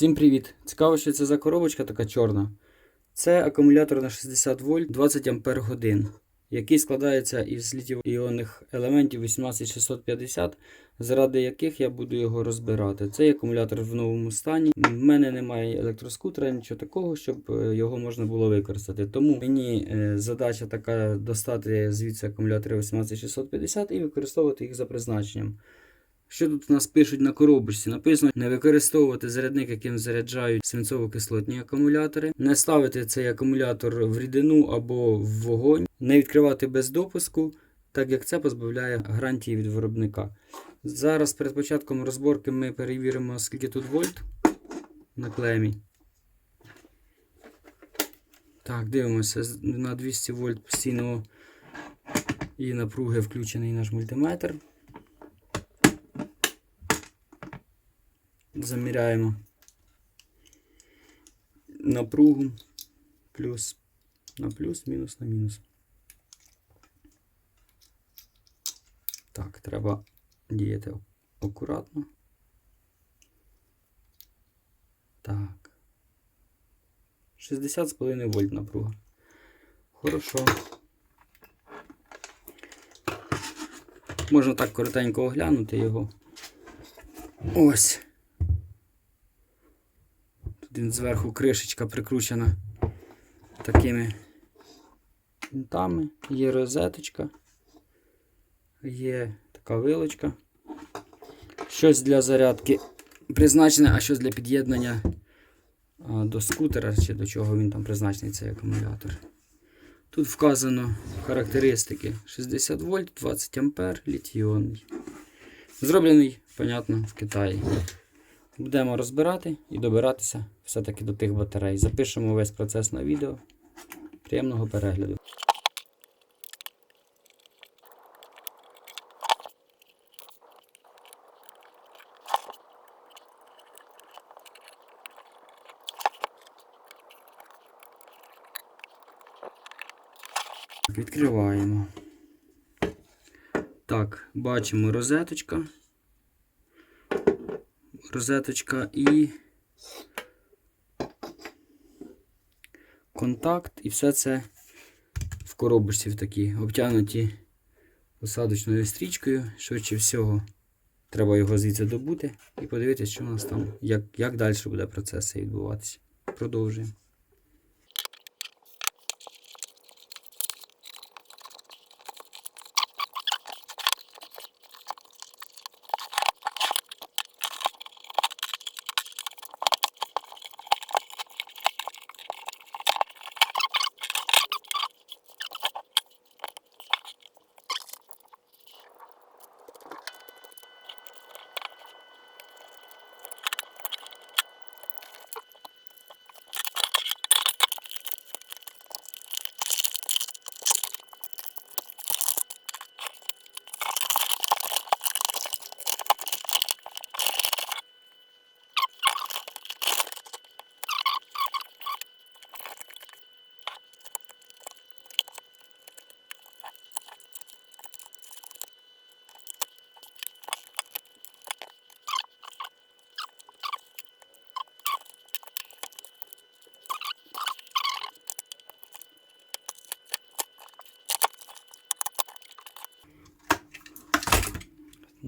Всім привіт! Цікаво, що це за коробочка така чорна. Це акумулятор на 60 вольт 20 ампер який складається із літій-іонних елементів 18650, заради яких я буду його розбирати. Цей акумулятор в новому стані. У мене немає електроскутера, нічого такого, щоб е, його можна було використати. Тому мені е, задача така достати звідси акумулятори 18650 і використовувати їх за призначенням. Що тут у нас пишуть на коробочці? Написано не використовувати зарядник, яким заряджають свинцово-кислотні акумулятори, не ставити цей акумулятор в рідину або в вогонь, не відкривати без допуску, так як це позбавляє гарантії від виробника. Зараз перед початком розборки ми перевіримо, скільки тут вольт на клемі. Так, дивимося на 200 вольт постійного і напруги включений наш мультиметр. Заміряємо напругу плюс на плюс, мінус на мінус. Так, треба діяти акуратно. Так. 60,5 вольт напруга. Хорошо. Можна так коротенько оглянути його. Ось. Він зверху кришечка прикручена такими винтами. Є розеточка, є така вилочка. Щось для зарядки призначене, а щось для під'єднання до скутера, чи до чого він там призначений цей акумулятор. Тут вказано характеристики 60 вольт, 20 ампер, літій-іонний. Зроблений, понятно, в Китаї. Будемо розбирати і добиратися все-таки до тих батарей. Запишемо весь процес на відео. Приємного перегляду. Відкриваємо. Так, бачимо розеточка. Розеточка і контакт, і все це в коробочці в такій, обтягнуті посадочною стрічкою. Швидше всього, треба його звідси добути і подивитися, що у нас там, як, як далі буде процес відбуватися. Продовжуємо.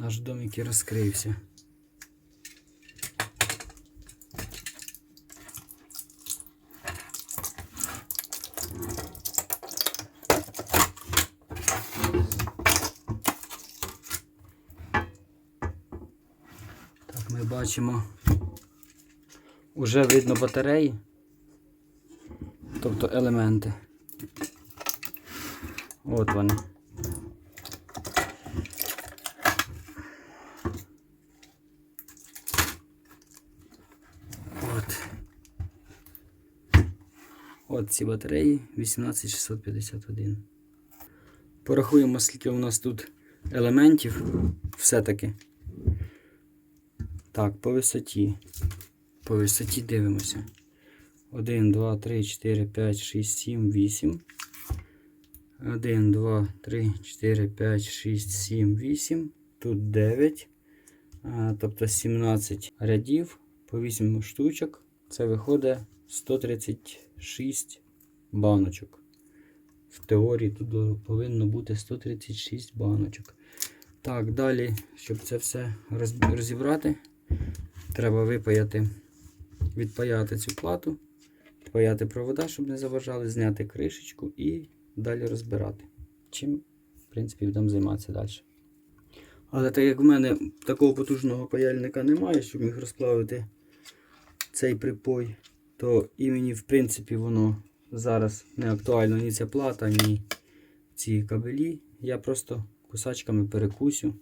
Наш домик і розкрився. Так, ми бачимо. Уже видно батареї, тобто елементи. От вони. От. От ці батареї 18651. Порахуємо, скільки у нас тут елементів все-таки. Так, по висоті. По висоті дивимося. 1, 2, 3, 4, 5, 6, 7, 8. 1, 2, 3, 4, 5, 6, 7, 8. Тут 9. Тобто 17 рядів по 8 штучок. Це виходить 136 баночок. В теорії тут повинно бути 136 баночок. Так, далі, щоб це все розібрати, треба випаяти, відпаяти цю плату, відпаяти провода, щоб не заважали, зняти кришечку і далі розбирати. Чим, в принципі, будемо займатися далі. Але так як в мене такого потужного паяльника немає, щоб міг розплавити цей припой, то і мені, в принципі, воно зараз не актуально ні ця плата, ні ці кабелі. Я просто кусачками перекусю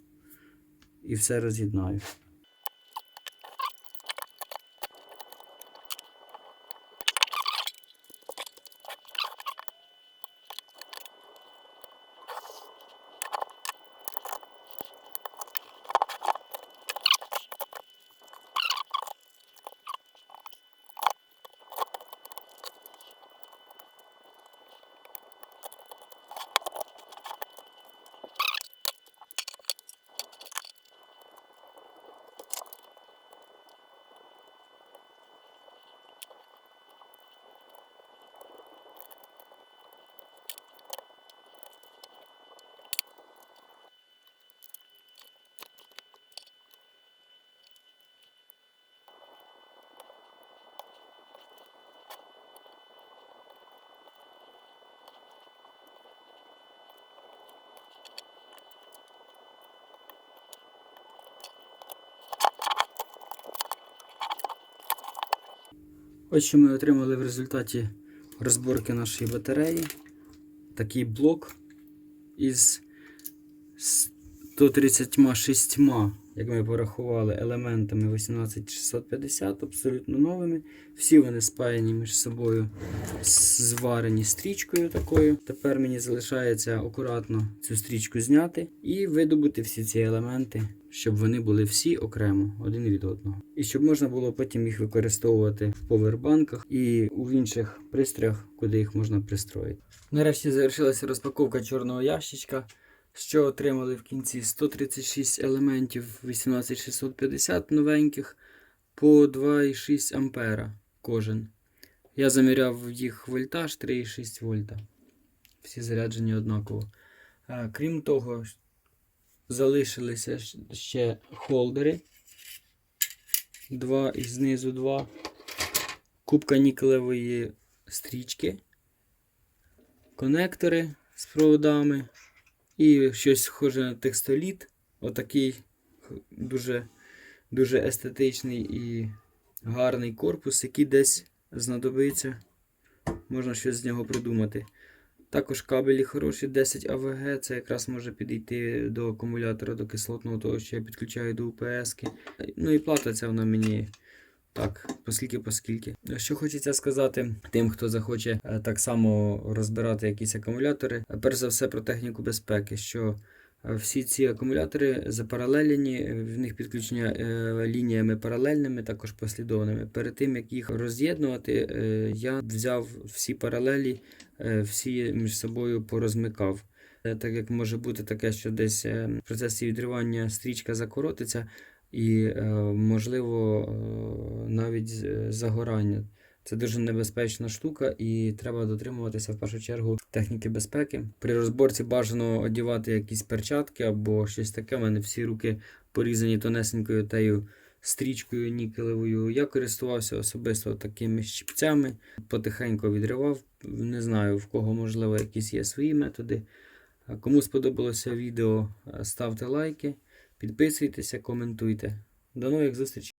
і все роз'єднаю. Ось що ми отримали в результаті розборки нашої батареї. Такий блок із 136, як ми порахували, елементами 18650, абсолютно новими. Всі вони спаяні між собою, зварені стрічкою такою. Тепер мені залишається акуратно цю стрічку зняти і видобути всі ці елементи, щоб вони були всі окремо один від одного. І щоб можна було потім їх використовувати в повербанках і у інших пристроях, куди їх можна пристроїти. Нарешті завершилася розпаковка чорного ящичка. Що отримали в кінці 136 елементів 18650 новеньких по 2,6 ампера кожен. Я заміряв їх вольтаж 3,6 вольта. Всі заряджені однаково. Е, Крім того, залишилися ще холдери. Два і знизу два. Кубка нікелевої стрічки. Конектори з проводами. І щось схоже на текстоліт. Отакий дуже, дуже естетичний і гарний корпус, який десь знадобиться. Можна щось з нього придумати. Також кабелі хороші 10 АВГ, це якраз може підійти до акумулятора, до кислотного, того, що я підключаю до УПС. Ну і плата ця вона мені так, поскільки поскільки. Що хочеться сказати тим, хто захоче е, так само розбирати якісь акумулятори. Е, Перш за все про техніку безпеки, що всі ці акумулятори запаралелені, е, в них підключення е, лініями паралельними, також послідовними. Перед тим як їх роз'єднувати, е, я взяв всі паралелі, е, всі між собою порозмикав. Е, Так як може бути таке, що десь е, в процесі відривання стрічка закоротиться, і, е, можливо, е, навіть загорання. Це дуже небезпечна штука, і треба дотримуватися в першу чергу техніки безпеки. При розборці бажано одягати якісь перчатки або щось таке. У мене всі руки порізані тонесенькою тею стрічкою нікелевою. Я користувався особисто такими щипцями, потихеньку відривав. Не знаю, в кого можливо якісь є свої методи. Кому сподобалося відео, ставте лайки. Підписуйтеся, коментуйте. До нових зустрічей!